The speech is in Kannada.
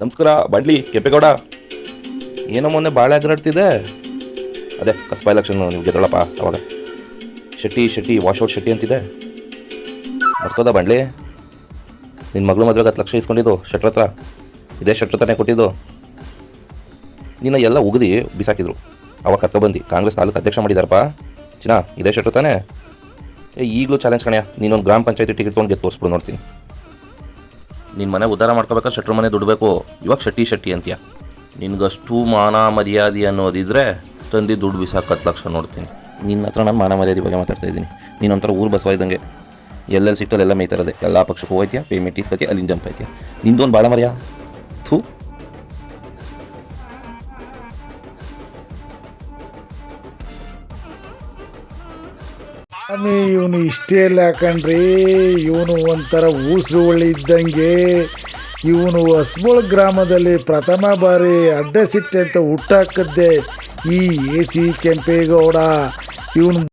ನಮಸ್ಕಾರ ಬಂಡ್ಲಿ ಕೆಂಪೇಗೌಡ. ಏನೋ ಮೊನ್ನೆ ಭಾಳ ಅಗ್ರಾಡ್ತಿದೆ ಅದೇ, ಕಸ್ಬಾ ಎಲೆಕ್ಷನ್ ನೀವು ಗೆದ್ದಳಪ್ಪ ಅವಾಗ. ಶೆಟ್ಟಿ ಶೆಟ್ಟಿ ವಾಶೌಟ್ ಶೆಟ್ಟಿ ಅಂತಿದೆ. ಬರ್ತದ ಬಂಡ್ಲಿ ನಿನ್ನ ಮಗಳು ಮದುವೆಗೆ ಹತ್ತು ಲಕ್ಷ ಇಸ್ಕೊಂಡಿದ್ದು, ಶೆಟ್ರ ಹತ್ರ. ಇದೇ ಶೆಟ್ರ ತಾನೇ ಕೊಟ್ಟಿದ್ದು. ನಿನ್ನ ಎಲ್ಲ ಉಗಿದು ಬಿಸಾಕಿದ್ರು. ಅವಾಗ ಕರ್ಕೊಬಂದು ಕಾಂಗ್ರೆಸ್ ತಾಲೂಕು ಅಧ್ಯಕ್ಷ ಮಾಡಿದಾರಪ್ಪ. ಚಿನ್ನ, ಇದೇ ಶೆಟ್ರ ತಾನೇ ಏ, ಈಗಲೂ ಚಾಲೆಂಜ್ ಕಣ್ಯ ನೀನೊಂದು ಗ್ರಾಮ ಪಂಚಾಯತಿ ಟಿಕೆಟ್ ತೊಗೊಂಡು ಗೆದ್ದು ತೋರಿಸ್ಬಿಡು, ನೋಡ್ತೀನಿ. ನಿನ್ನ ಮನೆ ಉದ್ಧಾರ ಮಾಡ್ಕೋಬೇಕಾದ್ರೆ ಶೆಟ್ರ ಮನೆ ದುಡ್ಬೇಕು? ಇವಾಗ ಶೆಟ್ಟಿ ಶೆಟ್ಟಿ ಅಂತೀಯ. ನಿನಗಷ್ಟು ಮಾನ ಮರ್ಯಾದೆ ಅನ್ನೋದಿದ್ರೆ ತಂದು ದುಡ್ಡು ಬಿಸಾಕ ಹತ್ತು ಲಕ್ಷ ನೋಡ್ತೀನಿ. ನಿನ್ನ ಹತ್ರ ನಾನು ಮಾನ ಮರ್ಯಾದೆ ಬಗ್ಗೆ ಮಾತಾಡ್ತಾ ಇದ್ದೀನಿ. ಒಂಥರ ಊರು ಬಸವ ಇದ್ದಂಗೆ. ಎಲ್ಲೆಲ್ಲಿ ಸಿಕ್ಕಲ್ಲೆಲ್ಲ ಮೇಯ್ತಾರದೆ ಎಲ್ಲ ಪಕ್ಷಕ್ಕೆ ಹೋಯ್ತೀಯ ಪೇಮೆಂಟ್ ಇಸ್ಕತಿ ಅಲ್ಲಿಂದ ಜಂಪ್ ಆಯ್ತೀಯ? ನಿಂದೊಂದು ಭಾಳ ಮರ್ಯಾ? ಥೂ. ಸ್ವಾಮಿ, ಇವನು ಇಷ್ಟೇ ಇಲ್ಲ ಕಣ್ರಿ. ಇವನು ಒಂಥರ ಊಸರು ಇದ್ದಂಗೆ. ಇವನು ಹೊಸಬಳ ಗ್ರಾಮದಲ್ಲಿ ಪ್ರಥಮ ಬಾರಿ ಅಡ್ಡ ಸಿಟ್ಟೆ ಅಂತ ಹುಟ್ಟಾಕದ್ದೆ ಈ ಎ ಸಿ ಕೆಂಪೇಗೌಡ. ಇವನು